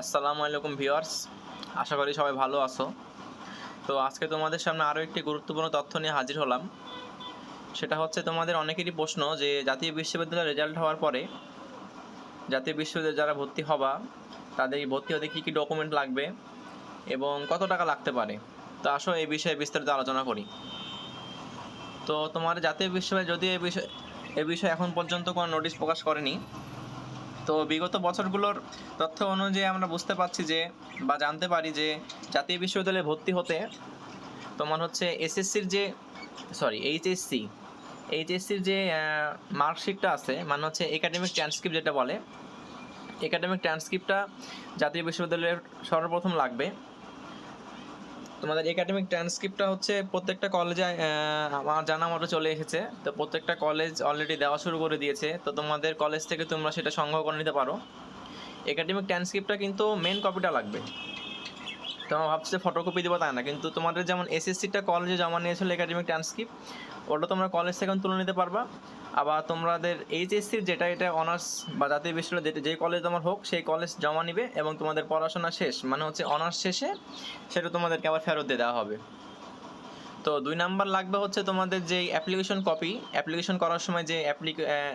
আসসালামু আলাইকুম ভিউয়ার্স। আশা করি সবাই ভালো আছো। তো আজকে তোমাদের সামনে আরও একটি গুরুত্বপূর্ণ তথ্য নিয়ে হাজির হলাম। সেটা হচ্ছে তোমাদের অনেকেরই প্রশ্ন যে জাতীয় বিশ্ববিদ্যালয়ের রেজাল্ট হওয়ার পরে জাতীয় বিশ্ববিদ্যালয়ে যারা ভর্তি হবা, তাদের ভর্তি হতে কী কী ডকুমেন্ট লাগবে এবং কত টাকা লাগতে পারে? তো আসো এই বিষয়ে বিস্তারিত আলোচনা করি। তো তোমার জাতীয় বিশ্ববিদ্যালয় যদি এই বিষয়ে এ বিষয়ে এখন পর্যন্ত কোনো নোটিশ প্রকাশ করেনি তো বিগত বছরগুলোর তথ্য অনুযায়ী আমরা বুঝতে পারছি যে বা জানতে পারি যে জাতীয় বিশ্ববিদ্যালয়ে ভর্তি হতে তোমার হচ্ছে এসএসসির যে সরি এইচএসসি, এইচএসসির যে মার্কশিটটা আছে মানে হচ্ছে একাডেমিক ট্রান্সক্রিপ্ট যেটা বলে একাডেমিক ট্রান্সক্রিপ্টটা জাতীয় বিশ্ববিদ্যালয়ের সর্বপ্রথম লাগবে। তোমাদের একাডেমিক ট্রান্সক্রিপ্টটা হচ্ছে প্রত্যেকটা কলেজে আমার জানা মতো চলে এসেছে। তো প্রত্যেকটা কলেজ অলরেডি দেওয়া শুরু করে দিয়েছে। তো তোমাদের কলেজ থেকে তোমরা সেটা সংগ্রহ করে নিতে পারো। একাডেমিক ট্রান্সক্রিপ্টটা কিন্তু মেন কপিটা লাগবে। তোমরা ভাবছ ফটোকপি দেবো তাই না, কিন্তু তোমাদের যেমন এসএসসিটা কলেজে জমা নিয়েছিল একাডেমিক ট্রান্সক্রিপ্ট ওটা তোমরা কলেজ থেকে তুলে নিতে পারবা। আবার তোমাদের এইচএসসির যেটা এটা অনার্স বা জাতীয় বিশ্ববিদ্যালয় যে কলেজ তোমার হোক, সেই কলেজ জমা নিবে এবং তোমাদের পড়াশোনা শেষ মানে হচ্ছে অনার্স শেষে সেটা তোমাদেরকে আবার ফেরত দিয়ে দেওয়া হবে। তো দুই নাম্বার লাগবে হচ্ছে তোমাদের যে অ্যাপ্লিকেশন কপি অ্যাপ্লিকেশন করার সময় যে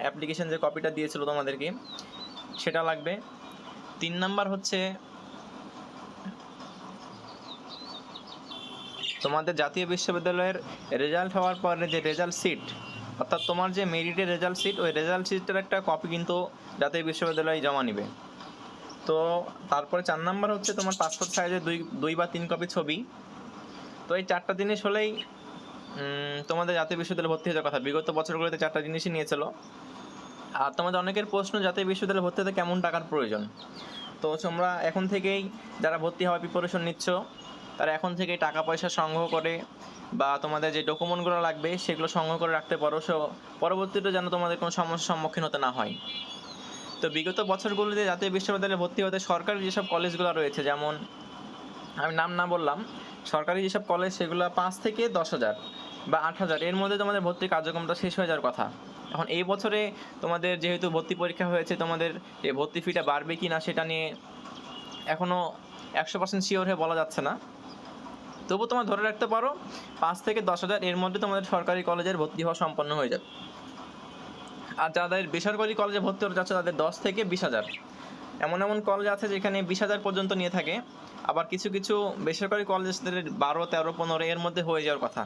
অ্যাপ্লিকেশন যে কপিটা দিয়েছিল তোমাদেরকে, সেটা লাগবে। তিন নাম্বার হচ্ছে তোমাদের জাতীয় বিশ্ববিদ্যালয়ের রেজাল্ট হওয়ার পরে যে রেজাল্ট সিট অর্থাৎ তোমার যে মেরিটের রেজাল্ট সিট ওই রেজাল্ট সিটের একটা কপি কিন্তু জাতীয় বিশ্ববিদ্যালয়ে জমা নিবে। তো তারপরে চার নাম্বার হচ্ছে তোমার পাসপোর্ট সাইজের দুই দুই বা তিন কপি ছবি। তো এই চারটা জিনিস হলেই তোমাদের জাতীয় বিশ্ববিদ্যালয়ে ভর্তি হওয়ার কথা। বিগত বছরগুলোতে চারটা জিনিসই নিয়েছিল। আর তোমাদের অনেকের প্রশ্ন, জাতীয় বিশ্ববিদ্যালয়ে ভর্তি হতে কেমন টাকার প্রয়োজন? তো তোমরা এখন থেকেই যারা ভর্তি হওয়ার প্রিপারেশন নিচ্ছ তারা এখন থেকেই টাকা পয়সা সংগ্রহ করে বা তোমাদের যে ডকুমেন্টগুলো লাগবে সেগুলো সংগ্রহ করে রাখতে পারো। সো পরবর্তীতে যেন তোমাদের কোনো সমস্যার সম্মুখীন হতে না হয়। তো বিগত বছরগুলোতে জাতীয় বিশ্ববিদ্যালয়ে ভর্তি হতে সরকারি যেসব কলেজগুলো রয়েছে, যেমন আমি নাম না বললাম, সরকারি যেসব কলেজ সেগুলো পাঁচ থেকে দশ হাজার বা আট হাজার, এর মধ্যে তোমাদের ভর্তি কার্যক্রমটা শেষ হয়ে যাওয়ার কথা। এখন এই বছরে তোমাদের যেহেতু ভর্তি পরীক্ষা হয়েছে, তোমাদের ভর্তি ফিটা বাড়বে কি না সেটা নিয়ে এখনও একশো পার্সেন্ট শিওর হয়ে বলা যাচ্ছে না। তবু তোমরা ধরে রাখতে পারো, পাঁচ থেকে দশ হাজার এর মধ্যে তোমাদের সরকারি কলেজের ভর্তি হওয়া সম্পন্ন হয়ে যাবে। আর যাদের বেসরকারি কলেজে ভর্তি হতে যাচ্ছে তাদের দশ থেকে বিশ হাজার। এমন এমন কলেজ আছে যেখানে বিশ হাজার পর্যন্ত নিয়ে থাকে, আবার কিছু কিছু বেসরকারি কলেজের বারো, তেরো, পনেরো এর মধ্যে হয়ে যাওয়ার কথা।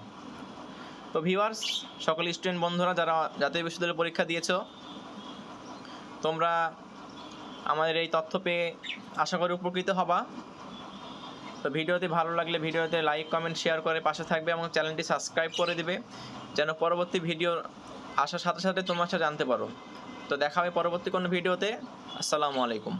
তো ভিউয়ার্স সকল স্টুডেন্ট বন্ধুরা যারা জাতীয় বিশ্ববিদ্যালয়ে পরীক্ষা দিয়েছ, তোমরা আমাদের এই তথ্য পেয়ে আশা করি উপকৃত হবা। তো ভিডিওটি ভালো লাগলে ভিডিওতে লাইক কমেন্ট শেয়ার করে পাশে থাকবে এবং চ্যানেলটি সাবস্ক্রাইব করে দিবে, যেন পরবর্তী ভিডিও আসার সাথে সাথে তোমার সাথে জানতে পারো। তো দেখা হবে পরবর্তী কোনো ভিডিওতে। আসসালামু আলাইকুম।